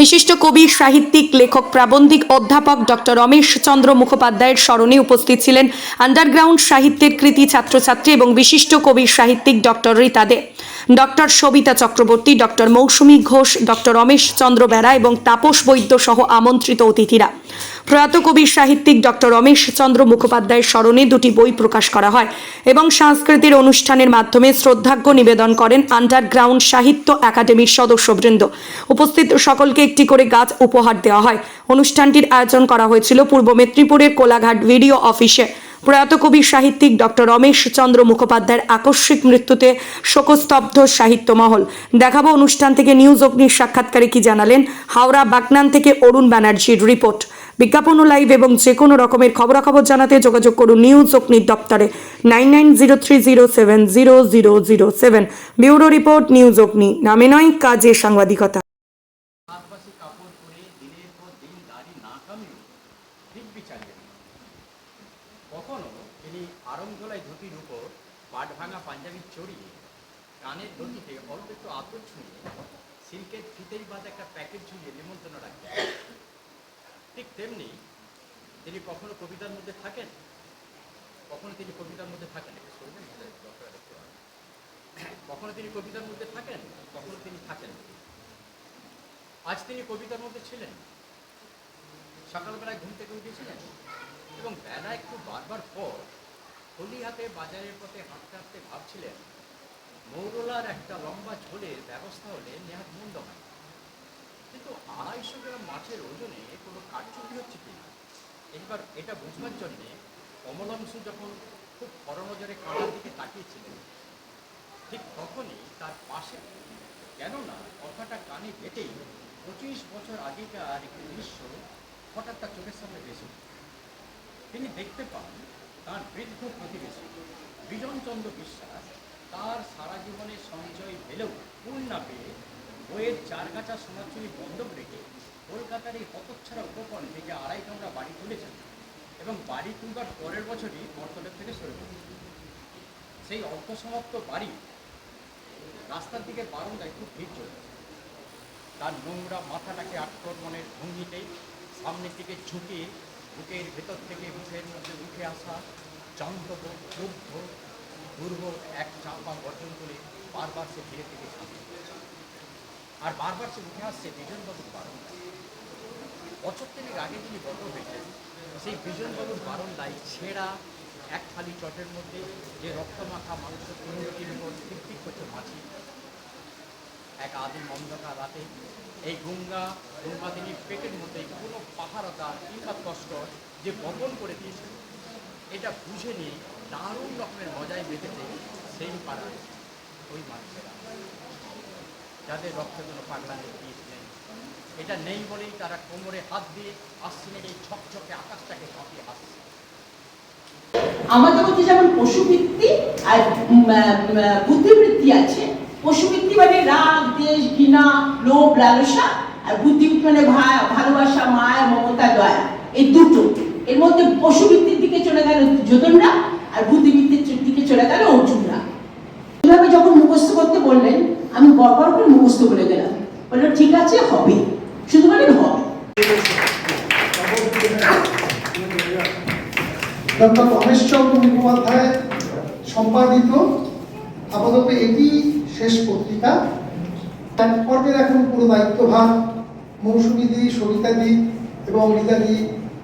বিশিষ্ট কবি, সাহিত্যিক, লেখক, প্রাবন্ধিক অধ্যাপক ডক্টর রমেশ চন্দ্র মুখোপাধ্যায়ের স্মরণে উপস্থিত ছিলেন আন্ডারগ্রাউন্ড সাহিত্যের কৃতি ছাত্রছাত্রী এবং বিশিষ্ট কবি, সাহিত্যিক doctor Rita De. Doctor Sabita Chakraborty, doctor Mousumi Ghosh, doctor Ramesh Chandra Bera এবং তাপস বৈদ্য সহ আমন্ত্রিত অতিথিরা। প্রয়াত কবি সাহিত্যিক ডক্টর রমেশ চন্দ্র মুখোপাধ্যায়ের স্মরণে দুটি বই প্রকাশ করা হয় এবং সাংস্কৃতিক অনুষ্ঠানের মাধ্যমে শ্রদ্ধাজ্ঞ নিবেদন করেন আন্ডারগ্রাউন্ড সাহিত্য একাডেমির সদস্যবৃন্দ। উপস্থিত সকলকে একটি করে গাছ উপহার দেওয়া হয়। অনুষ্ঠানটির আয়োজন করা হয়েছিল পূর্ব মেদিনীপুরের কোলাঘাট ভিডিও অফিসে। প্রয়াত কবি সাহিত্যিক ডক্টর রমেশ চন্দ্র মুখোপাধ্যায়ের আকস্মিক মৃত্যুতে শোকস্তব্ধ সাহিত্য মহল। দেখাবো অনুষ্ঠান থেকে নিউজ অগ্নির সাক্ষাৎকারে কি জানালেন হাওড়া বাগনান থেকে অরুণ ব্যানার্জির রিপোর্ট। বিজ্ঞাপন ও লাইভ এবং যে কোনো রকমের খবরাখবর জানাতে যোগাযোগ করুন নিউজ অগ্নির দপ্তরে nine nine zero three zero seven zero zero zero seven. Bureau report news Agni. নামে নয়, কাজে সাংবাদিকতা। তিনি আরংধোলাই ধুতির উপর পাট ভাঙা পাঞ্জাবি চড়িয়ে কানের ধুতিতে অল্প একটু আতর ছুঁয়ে সিল্কের ফিতেই বাদ একটা প্যাকেট ঝুলিয়ে নিমন্ত্রণ রাখতেন ঠিক তেমনি তিনি কখনো কবিতার মধ্যে থাকেন? কখনো তিনি কবিতার মধ্যে থাকেন? শুনবেন কখনো তিনি কবিতার মধ্যে থাকেন? কখনো তিনি থাকেন? আজ তিনি কবিতার মধ্যে ছিলেন। সকালবেলায় ঘুম থেকে উঠেছিলেন? এবং বেলা একটু বারবার পর হোলি হাতে বাজারের পথে হাঁটতে হাঁটতে ভাবছিলেন, মৌরলার একটা লম্বা ঝোলের ব্যবস্থা হলে নেহাত মন্দ হয় কিন্তু আড়াইশো গ্রাম মাছের ওজনে কোনো কারচুপি হচ্ছে কিনা এবার এটা বুঝবার জন্যে কমলাংশু যখন খুব পরনজরে কাঁটার দিকে তাকিয়েছিলেন, ঠিক তখনই তার পাশে কেননা কথাটা কানে গেটেই পঁচিশ বছর আগেকার একটি দৃশ্য হঠাৎ তার চোখের সামনে ওঠে। তিনি দেখতে পান তার বৃদ্ধ প্রতিবেশী, বিজনচন্দ্র বিশ্বাস, তার সারা জীবনের সঞ্চয় পেলেও ফুল না পেয়ে বইয়ের চারগাছা সোনাচুরি বন্ধক রেখে কলকাতার এই হতচ্ছাড়া উপকরণ থেকে আড়াই কামরা বাড়ি তুলেছেন এবং বাড়ি তুলবার পরের বছরই বর্তলের থেকে সরে পড়েছেন সেই অর্ধসমাপ্ত বাড়ি রাস্তার দিকে বারান্দায় খুব ভিড় চলছে তার নোংরা মাথাটাকে আক্রমণের ভঙ্গিতেই সামনের দিকে ঝুঁকে বুকের ভেতর থেকে মুখের মধ্যে উঠে আসা চন্দ্রব ক্রুদ্ধ দুর্ব এক চাপা গর্জন করে বারবার সে ধীরে থেকে সামনে আর বারবার সে উঠে আসছে বিজনবাবুর বারান্দায় বছর থেকে আগে যিনি বড় হয়েছেন সেই বিজনবাবুর বারান্দায় ছেঁড়া এক থালি চটের মধ্যে যে রক্তমাখা মাংস তিনটির উপর টিকটিক করছে মাছি এক আদিম অন্ধকার রাতে এই গঙ্গা গঙ্গাদিনী পেটের মধ্যে কোনো পাহাড়তা কিংবা কষ্ট যে বপন করে দিয়েছে এটা বুঝে নিয়ে দারুণ রকমের মজায় মেতেছে সেই পাড়ার ওই মানুষেরা। যাদের রক্তে কোনো বিষ নেই এটা নেই বলেই তারা কোমরে হাত দিয়ে আসছিলেন এই ছকছকে আকাশটাকে কাঁপিয়ে হাসছে। আমাদের মধ্যে যেমন পশুবৃত্তি আর বুদ্ধিবৃত্তি আছে পশুবৃত্তি মানে রাগ, দেশ, ঘৃণা, লোভ, লালসা আর বুদ্ধিবৃত্তি মানে ভালোবাসা, মায়া, মমতা, দয়া। এই দুটো। এর মধ্যে পশুবৃত্তির দিকে চলে গেল যোধনরা আর বুদ্ধিবৃত্তির দিকে চলে গেল অর্জুনরা। এইভাবে যখন মুখস্থ করতে বললেন, আমি বরবার করে মুখস্থ করে গেলাম। বলল, ঠিক আছে, হবে। শুধু বলেন, হবে। সম্পাদিত এটি শেষ পত্রিকা। পর্বের এখন পুরো দায়িত্বভার মৌসুমী দি সবিতা দি এবং রীতা দি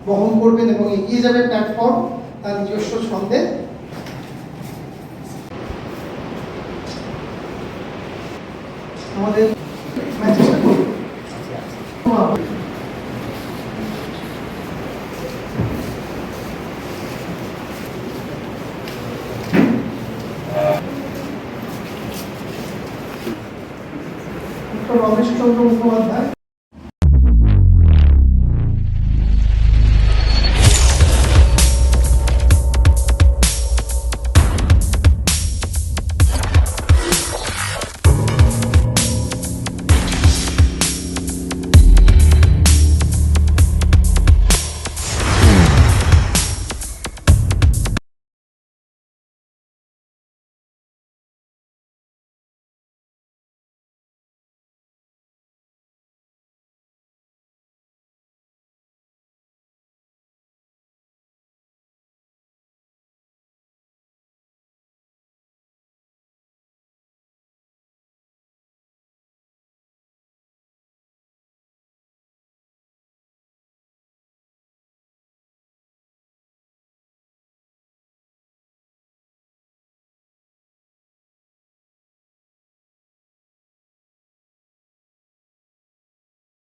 বহন করবেন এবং এগিয়ে যাবে প্ল্যাটফর্ম তার নিজস্ব ছন্দে। আমাদের ডক্টর রমেশচন্দ্র মুখোপাধ্যায়।